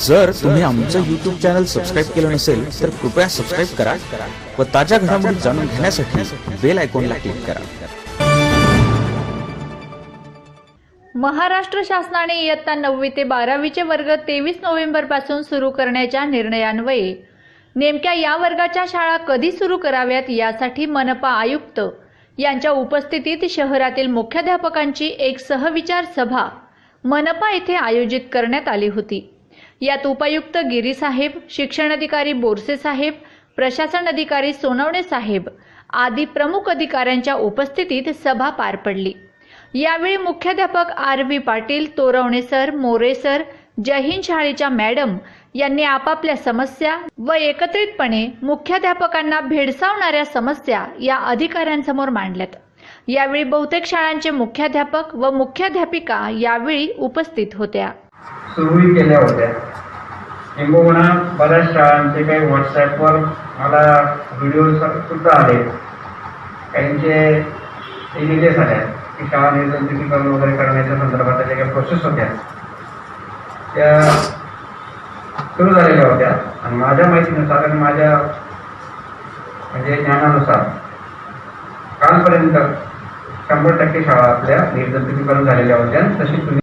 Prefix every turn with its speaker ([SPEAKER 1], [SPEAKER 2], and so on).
[SPEAKER 1] जर तुम्ही आमचं युट्यूब चॅनल सबस्क्राईब केलं नसेल तर कृपया सबस्क्राईब करा व ताज्या घडामोडी जाणून घेण्यासाठी बेल आयकॉनला क्लिक करा.
[SPEAKER 2] महाराष्ट्र शासनाने इयत्ता नववी ते बारावीचे वर्ग तेवीस नोव्हेंबरपासून सुरू करण्याच्या निर्णयान्वये. नेमक्या या वर्गाच्या शाळा कधी सुरू कराव्यात यासाठी मनपा आयुक्त यांच्या उपस्थितीत शहरातील मुख्याध्यापकांची एक सहविचार सभा मनपा येथे आयोजित करण्यात आली होती. यात उपायुक्त गिरी साहेब शिक्षणाधिकारी बोरसे साहेब प्रशासन अधिकारी सोनवणे साहेब आदी प्रमुख अधिकाऱ्यांच्या उपस्थितीत सभा पार पडली. यावेळी मुख्याध्यापक R V Patil Torvane sir More sir जहीन शाळेच्या मॅडम यांनी आपापल्या समस्या व एकत्रितपणे मुख्याध्यापकांना भेडसावणाऱ्या समस्या या अधिकाऱ्यांसमोर मांडल्यात. यावेळी बहुतेक शाळांचे मुख्याध्यापक व मुख्याध्यापिका यावेळी उपस्थित होत्या.
[SPEAKER 3] सुरूही केल्या होत्या. किंबहुना बऱ्याच शाळांचे काही व्हॉट्सॲपवर मला व्हिडिओ सुद्धा आले. काहींचे इमेजेस आल्या की शाळा निर्जंतुकीकरण वगैरे करण्याच्या संदर्भात ज्या काही प्रोसेस होत्या त्या सुरू झालेल्या होत्या. आणि माझ्या माहितीनुसार आणि माझ्या म्हणजे ज्ञानानुसार कालपर्यंत शंभर टक्के शाळा आपल्या निर्जंतुकीकरण झालेल्या होत्या. तशी तुम्ही